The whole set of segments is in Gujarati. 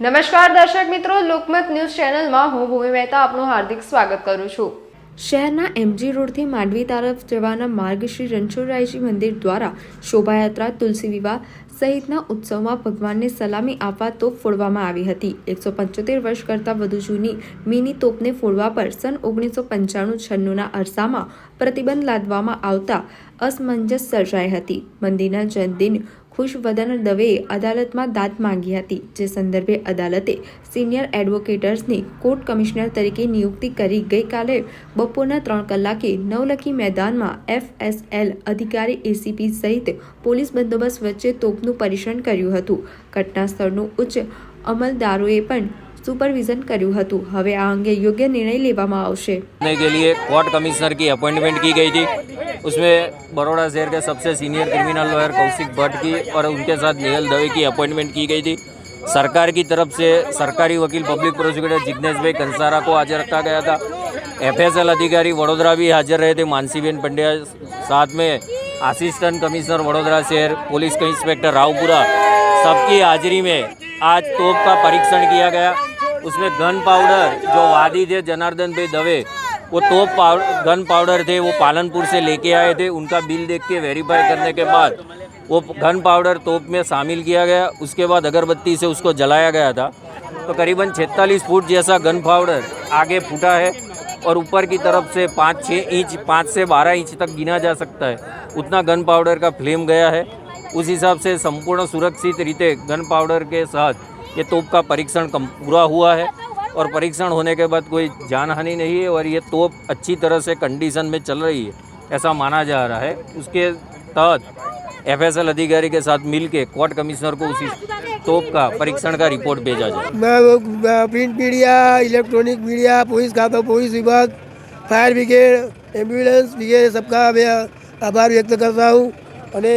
નમસ્કાર દર્શક મિત્રો, લોકમત ન્યૂઝ ચેનલમાં હું ભૂમિ મહેતા આપનું હાર્દિક સ્વાગત કરું છું. શહેરના એમજી રોડથી માંડવી તરફ જવાના માર્ગ શ્રી રણછોડરાયજી મંદિર દ્વારા શોભાયાત્રા, તુલસી વિવાહ સહિતના ઉત્સવમાં ભગવાનને સલામી આપવા તોપ ફોડવામાં આવી હતી. એકસો પંચોતેર વર્ષ કરતાં વધુ જૂની મિની તોપને ફોડવા પર સન ઓગણીસો પંચાણું છન્નુંના અરસામાં પ્રતિબંધ લાદવામાં આવતા અસમંજસ સર્જાઈ હતી. મંદિરના જન્મદિન ખુશવદન દવેએ અદાલતમાં દાદ માંગી હતી, જે સંદર્ભે અદાલતે સિનિયર એડવોકેટર્સની કોર્ટ કમિશનર તરીકે નિયુક્તિ કરી ગઈકાલે બપોરના ત્રણ કલાકે નવલખી મેદાનમાં એફએસએલ અધિકારી એસીપી સહિત પોલીસ બંદોબસ્ત વચ્ચે તોપનું પરીક્ષણ કર્યું હતું. ઘટના સ્થળનું ઉચ્ચ અમલદારોએ પણ સુપરવિઝન કર્યું હતું હવે આ અંગે યોગ્ય નિર્ણય લેવામાં આવશે करने के लिए कोर्ट कमिश्नर की अपॉइंटमेंट की गई थी उसमें बड़ौदा शहर के सबसे senior criminal lawyer Kaushik Bhatt की और उनके साथ नेहल दवे की अपॉइंटमेंट की गई थी सरकार की तरफ से सरकारी वकील पब्लिक प्रोसिक्यूटर जिग्नेश भाई कंसारा को हाजिर रखा गया था एफएसएल अधिकारी वडोदरा भी हाजिर रहे थे मानसीबेन पंड्या साथ में असिस्टेंट कमिश्नर वडोदरा शहर पुलिस के इंस्पेक्टर रावपुरा सबकी हाजिरी में आज तोप का परीक्षण किया गया उसमें गन पाउडर जो वादी थे जनार्दन भाई दवे, वो तोप पाउडर गन पाउडर थे, वो पालनपुर से लेके आए थे, उनका बिल देख के वेरीफाई करने के बाद वो गन पाउडर तोप में शामिल किया गया। उसके बाद अगरबत्ती से उसको जलाया गया था। तो करीबन 46 फुट जैसा गन पाउडर आगे फूटा है और ऊपर की तरफ़ से पाँच छः इंच, पाँच से बारह इंच तक गिना जा सकता है। उतना गन पाउडर का फ्लेम गया है। उस हिसाब से संपूर्ण सुरक्षित रीते गन पाउडर के साथ ये तोप का परीक्षण कम पूरा हुआ है और परीक्षण होने के बाद कोई जान हानि नहीं है और ये तोप अच्छी तरह से कंडीशन में चल रही है, ऐसा माना जा रहा है। उसके तहत एफएसएल अधिकारी के साथ मिलके कोर्ट कमिश्नर को उसी तोप का परीक्षण का रिपोर्ट भेजा जाए। मैं print media electronic media police खाता पुलिस विभाग फायर ब्रिगेड एंबुलेंस ब्रिगेड सबका मैं आभार व्यक्त करता हूँ। અને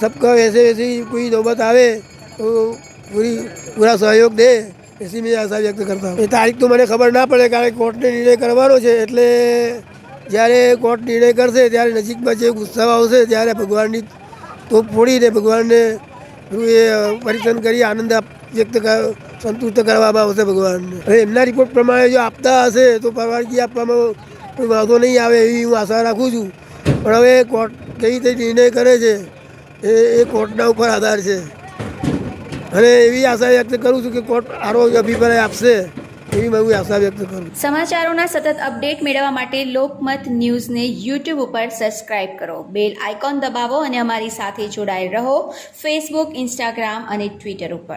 सबका वैसे ही कोई नौबत आवे પૂરી, પૂરા સહયોગ દે, એસી મેં આશા વ્યક્ત કરતા એ તારીખ તો મને ખબર ના પડે કારણ કે કોર્ટને નિર્ણય કરવાનો છે, એટલે જ્યારે કોર્ટ નિર્ણય કરશે, ત્યારે નજીકમાં જે ઉત્સવ આવશે, ત્યારે ભગવાનની તોપ ફોડીને ભગવાનને એ પરિચન કરી આનંદ વ્યક્ત સંતુષ્ટ કરવામાં આવશે ભગવાનને. હવે એમના રિપોર્ટ પ્રમાણે જો આપતા હશે, તો પરવાનગી આપવામાં કોઈ વાંધો નહીં આવે એવી હું આશા રાખું છું. પણ હવે કોર્ટ કઈ રીતે નિર્ણય કરે છે, એ એ કોર્ટના ઉપર આધાર છે. અને એવી આશા વ્યક્ત કરું છું કે કોર્ટ આરો અભિપ્રાય આપશે, એવી હું આશા વ્યક્ત કરું સમાચારોના સતત અપડેટ મેળવવા માટે લોકમત ન્યૂઝને યુટ્યુબ ઉપર સબસ્ક્રાઇબ કરો. બેલ આઇકોન દબાવો અને અમારી સાથે જોડાયેલ રહો ફેસબુક, ઇન્સ્ટાગ્રામ અને ટ્વિટર ઉપર.